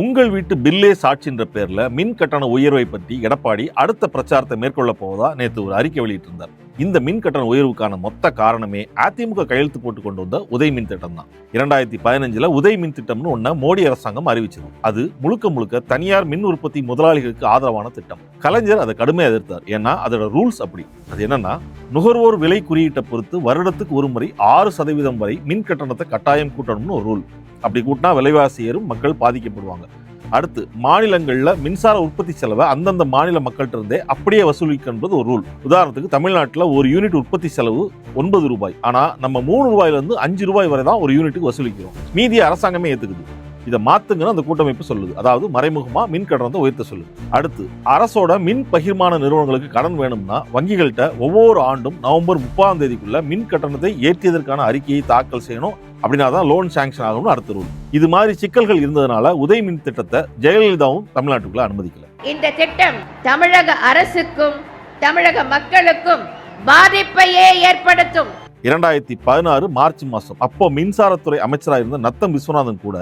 உங்கள் வீட்டு பில்லே சாட்சின்ற பேர்ல மின் கட்டண உயர்வை பற்றி எடப்பாடி அடுத்த பிரச்சாரத்தை மேற்கொள்ள போவதா நேற்று ஒரு அறிக்கை வெளியிட்டிருந்தார். இந்த மின் கட்டண உயர்வுக்கான மொத்த காரணமே அதிமுக கையெழுத்து போட்டு கொண்டு வந்த உதய் மின் திட்டம் தான். இரண்டாயிரத்தி பதினஞ்சுல உதய் மின் திட்டம்னு ஒன்ன மோடி அரசாங்கம் அறிவிச்சது. அது முழுக்க முழுக்க தனியார் மின் உற்பத்தி முதலாளிகளுக்கு ஆதரவான திட்டம். கலைஞர் அதை கடுமையாக எதிர்த்தார். ஏன்னா அதோட ரூல்ஸ் அப்படி. அது என்னன்னா நுகர்வோர் விலை குறியீட்டை பொறுத்து வருடத்துக்கு ஒரு முறை ஆறு சதவீதம் வரை மின் கட்டணத்தை கட்டாயம் கூட்டணும்னு ஒரு ரூல். அப்படி கூட்டினா விலைவாசி ஏறும் மக்கள் பாதிக்கப்படுவாங்க. அடுத்து மாநிலங்களில் மின்சார உற்பத்தி செலவை அந்தந்த மாநில மக்கள்கிட்ட இருந்தே அப்படியே வசூலிக்கின்றது ஒரு ரூல் உதாரணத்துக்கு தமிழ்நாட்டில் ஒரு யூனிட் உற்பத்தி செலவு ஒன்பது ரூபாய். ஆனால் நம்ம மூணு ரூபாயிலிருந்து அஞ்சு ரூபாய் வரை தான் ஒரு யூனிட்டுக்கு வசூலிக்கிறோம். மீதியை அரசாங்கமே ஏற்றுக்குது இதை மாத்துங்கன்னு அந்த கூட்டமைப்பு சொல்லுது. அதாவது மறைமுகமாக மின் கட்டணத்தை உயர்த்த சொல்லுது. அடுத்து அரசோட மின் பகிர்மான நிறுவனங்களுக்கு கடன் வேணும்னா வங்கிகள்கிட்ட ஒவ்வொரு ஆண்டும் நவம்பர் முப்பதாம் தேதிக்குள்ள மின் கட்டணத்தை ஏற்றியதற்கான அறிக்கையை தாக்கல் செய்யணும். அப்படின்னா தான் லோன் சாங்ஷன் ஆகும்னு அடுத்த ரூல் இது மாதிரி சிக்கல்கள் இருந்ததுனால உதய் மின் திட்டத்தை ஜெயலலிதாவும் தமிழ்நாட்டுக்குள்ள அனுமதிக்கல. இந்த திட்டம் தமிழக அரசுக்கும் தமிழக மக்களுக்கும் பாதிப்பையே ஏற்படுத்தும். இரண்டாயிரத்தி பதினாறு மார்ச் மாசம். அப்போ மின்சாரத்துறை அமைச்சராக இருந்த நத்தம் விஸ்வநாதன் கூட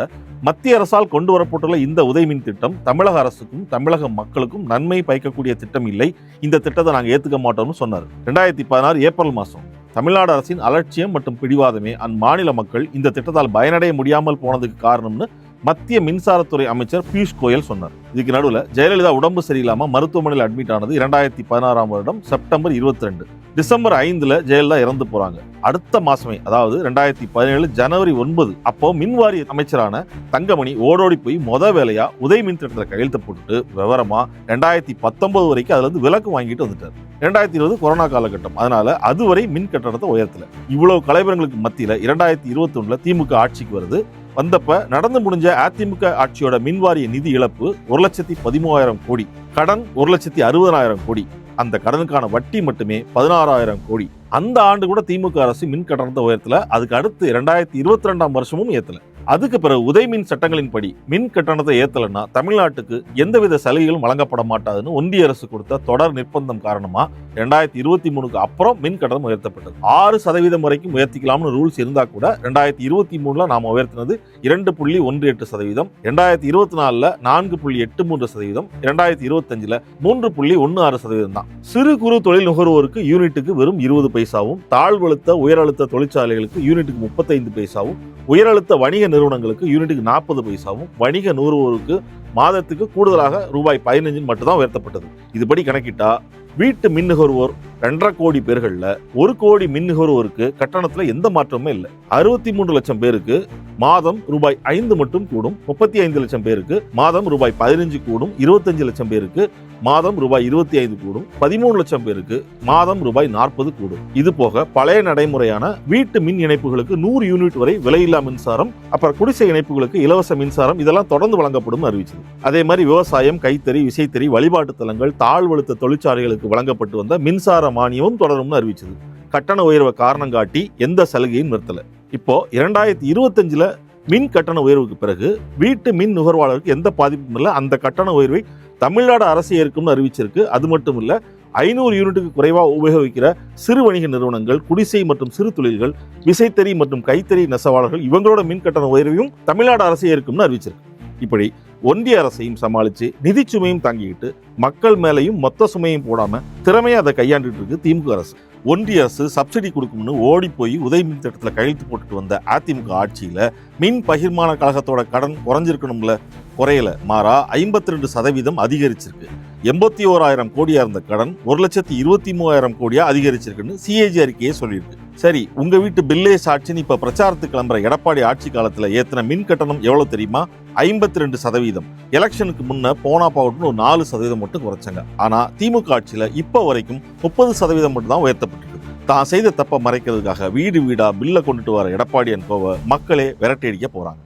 மத்திய அரசால் கொண்டு வரப்பட்டுள்ள இந்த உதய் மின் திட்டம் தமிழக அரசுக்கும் தமிழக மக்களுக்கும் நன்மை பயக்கக்கூடிய திட்டம் இல்லை. இந்த திட்டத்தை நாங்கள் ஏத்துக்க மாட்டோம்னு சொன்னார். ரெண்டாயிரத்தி பதினாறு ஏப்ரல் மாசம். தமிழ்நாடு அரசின் அலட்சியம் மற்றும் பிடிவாதமே அம்மாநில மக்கள் இந்த திட்டத்தால் பயனடைய முடியாமல் போனதுக்கு காரணம்னு மத்திய மின்சாரத்துறை அமைச்சர் பியூஷ் கோயல் சொன்னார். இதுக்கு நடுவில் ஜெயலலிதா உடம்பு சரியில்லாமல் மருத்துவமனையில் அட்மிட் ஆனது இரண்டாயிரத்தி பதினாறாம் வருடம் செப்டம்பர் இருபத்தி ரெண்டு டிசம்பர் ஐந்துல ஜெயலலிதா இறந்து போறாங்க. அடுத்த மாசமே அதாவது ரெண்டாயிரத்தி பதினேழு ஜனவரி ஒன்பது அப்போ மின்வாரிய அமைச்சரான தங்கமணி ஓடோடி போய் மொத வேலையா உதய் மின் திட்டத்தில் கையெழுத்து போட்டுட்டு விவரமா ரெண்டாயிரத்தி பத்தொன்பது வரைக்கும் அதுல இருந்து விலக்கு வாங்கிட்டு வந்துட்டார். ரெண்டாயிரத்தி இருபது கொரோனா காலகட்டம். அதனால அதுவரை மின் கட்டணத்தை உயர்த்தல. இவ்வளவு கலைவரங்களுக்கு மத்தியில இரண்டாயிரத்தி இருபத்தி ஒண்ணுல திமுக ஆட்சிக்கு வருது. வந்தப்ப நடந்து முடிஞ்ச அதிமுக ஆட்சியோட மின்வாரிய நிதி இழப்பு ஒரு லட்சத்தி பதிமூவாயிரம் கோடி. கடன் ஒரு லட்சத்தி அறுபதாயிரம் கோடி. அந்த கடனுக்கான வட்டி மட்டுமே பதினாறாயிரம் கோடி. அந்த ஆண்டு கூட திமுக அரசு மின் கட்டணத்தை உயர்த்தல. அதுக்கு அடுத்து ரெண்டாயிரத்தி இருபத்தி ரெண்டாம் வருஷமும் ஏத்தல அதுக்கு பிறகு உதய் மின் சட்டங்களின்படி மின் கட்டணத்தை ஏத்தலைன்னா தமிழ்நாட்டுக்கு எந்தவித சலுகைகளும் வழங்கப்பட மாட்டாதுன்னு ஒன்றிய அரசு கொடுத்த தொடர் நிர்பந்தம் காரணமா ரெண்டாயிரத்தி இருபத்தி மூணுக்கு அப்புறம் மின் கட்டணம் உயர்த்தப்பட்டது. ஆறு சதவீதம் வரைக்கும் உயர்த்திக்கலாம்னு ரூல்ஸ் இருந்தா கூட ரெண்டாயிரத்தி இருபத்தி மூணுல நாம உயர்த்தினது இரண்டு புள்ளி ஒன்று எட்டு சதவீதம் ரெண்டாயிரத்தி இருபத்தி நாலுல நான்கு புள்ளி எட்டு மூன்று சதவீதம் ரெண்டாயிரத்தி இருபத்தஞ்சுல மூன்று புள்ளி ஒன்று ஆறு சதவீதம் தான். சிறு குறு தொழில் நுகர்வோருக்கு யூனிட்டுக்கு வெறும் இருபது பைசாவும் தாழ்வழுத்த உயரழுத்த தொழிற்சாலைகளுக்கு யூனிட்டுக்கு முப்பத்தைந்து பைசாவும் உயரழுத்த வணிக நிறுவனங்களுக்கு யூனிட்டுக்கு நாற்பது பைசாவும் வணிக நுகர்வோருக்கு மாதத்துக்கு கூடுதலாக ரூபாய் பதினஞ்சு மட்டும்தான் உயர்த்தப்பட்டது. இதுபடி கணக்கிட்டா வீட்டு மின் நுகர்வோர் ரெண்டரை கோடி பேர்களில் ஒரு கோடி மின் நுகர்வோருக்கு கட்டணத்தில் எந்த மாற்றமுமே இல்லை. அறுபத்தி மூன்று லட்சம் பேருக்கு மாதம் ரூபாய் ஐந்து மட்டும் கூடும். முப்பத்தி ஐந்து லட்சம் பேருக்கு மாதம் ரூபாய் பதினஞ்சு கூடும். இருபத்தஞ்சு லட்சம் பேருக்கு மாதம் ரூபாய் இருபத்தி ஐந்து கூடும். பதிமூணு லட்சம் பேருக்கு மாதம் ரூபாய் நாற்பது கூடும். இது போக பழைய நடைமுறையான வீட்டு மின் இணைப்புகளுக்கு நூறு யூனிட் வரை விலையில்லா மின்சாரம் அப்புறம் குடிசை இணைப்புகளுக்கு இலவச மின்சாரம் இதெல்லாம் தொடர்ந்து வழங்கப்படும் அறிவிச்சது அதே மாதிரி விவசாயம் கைத்தறி விசைத்தறி வழிபாட்டு தலங்கள் தாழ்வழுத்த தொழிற்சாலைகளுக்கு வழங்கப்பட்டு வந்த மின்சார மானியமும் தொடரும்னு அறிவிச்சது கட்டண உயர்வை காரணம் காட்டி எந்த சலுகையும் நிறுத்தலை. இப்போ இரண்டாயிரத்தி இருபத்தஞ்சில் மின் கட்டண உயர்வுக்கு பிறகு வீட்டு மின் நுகர்வாளருக்கு எந்த பாதிப்பும் இல்லை. அந்த கட்டண உயர்வை தமிழ்நாடு அரசு ஏற்கும்னு அறிவிச்சிருக்கு. அது மட்டும் இல்லை ஐநூறு யூனிட்டுக்கு குறைவாக உபயோகிக்கிற சிறு வணிக நிறுவனங்கள் குடிசை மற்றும் சிறு தொழில்கள் விசைத்தறி மற்றும் கைத்தறி நெசவாளர்கள் இவங்களோட மின் கட்டண உயர்வையும் தமிழ்நாடு அரசு ஏற்கும்னு அறிவிச்சிருக்கு. இப்படி ஒன்றிய அரசையும் சமாளித்து நிதி சுமையும் தாங்கிக்கிட்டு மக்கள் மேலையும் மொத்த சுமையும் போடாமல் திறமையை அதை கையாண்டுட்டு இருக்கு திமுக அரசு. ஒன்றிய அரசு சப்சிடி கொடுக்கும்னு ஓடி போய் உதய் மின் திட்டத்தில் கையெழுத்து போட்டுட்டு வந்த அதிமுக ஆட்சியில் மின் பகிர்மான கழகத்தோட கடன் குறைஞ்சிருக்கணும்ல குறையல. மாறா ஐம்பத்தி ரெண்டு சதவீதம் அதிகரிச்சிருக்கு. எண்பத்தி ஓராயிரம் கோடியா இருந்த கடன் ஒரு லட்சத்தி இருபத்தி மூவாயிரம் கோடியா அதிகரிச்சிருக்குன்னு சிஏஜி அறிக்கையை சொல்லியிருக்கு. சரி உங்க வீட்டு பில்லே சாட்சின்னு இப்ப பிரச்சாரத்துக்கு கிளம்புற எடப்பாடி ஆட்சி காலத்துல ஏத்தின மின் கட்டணம் எவ்வளவு தெரியுமா? ஐம்பத்தி ரெண்டு சதவீதம். எலெக்ஷனுக்கு முன்ன போனா பாவட்டுன்னு ஒரு நாலு சதவீதம் மட்டும் குறைச்சாங்க. ஆனா திமுக ஆட்சியில இப்ப வரைக்கும் முப்பது சதவீதம் மட்டும் தான் உயர்த்தப்பட்டிருக்கு. தான் செய்த தப்பை மறைக்கிறதுக்காக வீடு வீடா பில்லை கொண்டுட்டு வர எடப்பாடியன் கோவை மக்களே விரட்டி அடிக்க போறாங்க.